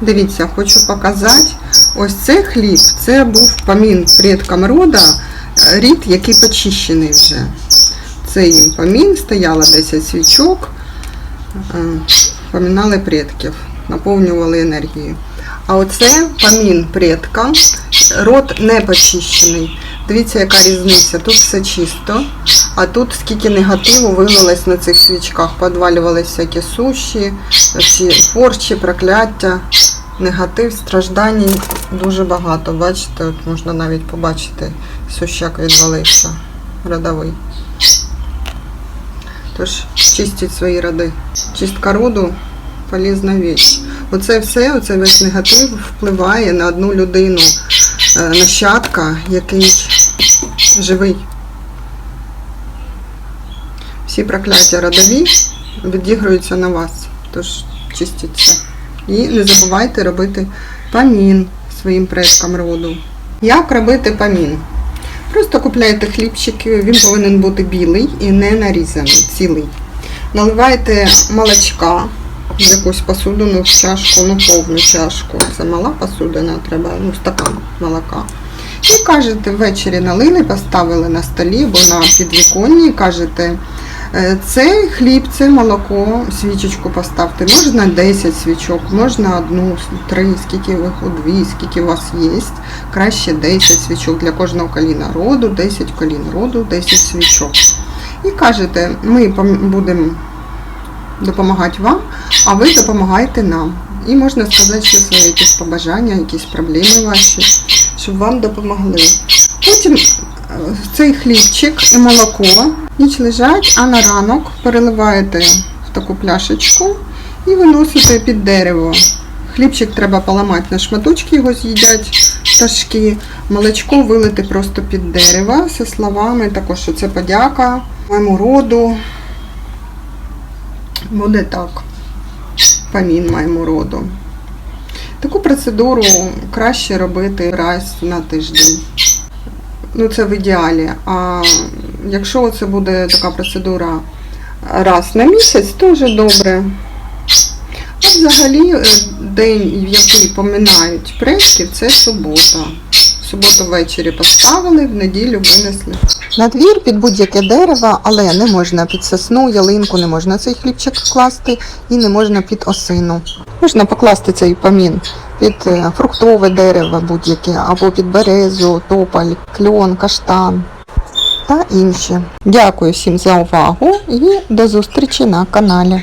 Дивіться, хочу показати. Ось цей хліб, це був помін предкам рода, е, рід, який почищений вже. Це їм помін, стояло 10 свічок, е, помінали предків, наповнювали енергією. А оце помін предкам, род не почищений. Дивіться, яка різниця. Тут все чисто, а тут скільки негативу вилилось на цих свічках. Подвалювалися всякі суші, всі порчі, прокляття, негатив, страждань дуже багато. Бачите, от можна навіть побачити, сущак відвалився родовий. Тож чистіть свої роди. Чистка роду полізна віч. Оце все, оце весь негатив впливає на одну людину, е, нащадка, який живий. Всі прокляття родові відігруються на вас. Тож чистіть це. І не забувайте робити памін своїм предкам роду. Як робити памін? Просто купляєте хлібчик, він повинен бути білий і не нарізаний, цілий. Наливаєте молочка в якусь посудину, в чашку, ну повну чашку. Це мала посудина, треба, ну, стакан молока. І кажете, ввечері налили, поставили на столі або на підвіконні, кажете, «Е, цей хліб, це молоко, свічечку поставте. Можна 10 свічок, можна одну, три, скільки ви дві, скільки у вас є. Краще 10 свічок для кожного коліна роду, 10 колін роду, 10 свічок. І кажете, ми будемо допомагати вам, а ви допомагаєте нам. І можна сказати, що свої якісь побажання, якісь проблеми ваші, щоб вам допомогли. Потім цей хлібчик і молоко ніч лежать, а на ранок переливаєте в таку пляшечку і виносите під дерево. Хлібчик треба поламати на шматочки, його з'їдять пташки. Молочко вилити просто під дерево зі словами, також що це подяка моєму роду. Буде так. Помін моєму роду. Таку процедуру краще робити раз на тиждень. Ну, це в ідеалі. А якщо це буде така процедура раз на місяць, то вже добре. А взагалі е, день, в який поминають предків, це субота. Суботу ввечері поставили, в неділю винесли. На двір під будь-яке дерево, але не можна під сосну, ялинку, не можна цей хлібчик класти і не можна під осину. Можна покласти цей помін під е, фруктове дерево будь-яке, або під березу, тополь, кльон, каштан та інші. Дякую всім за увагу і до зустрічі на каналі.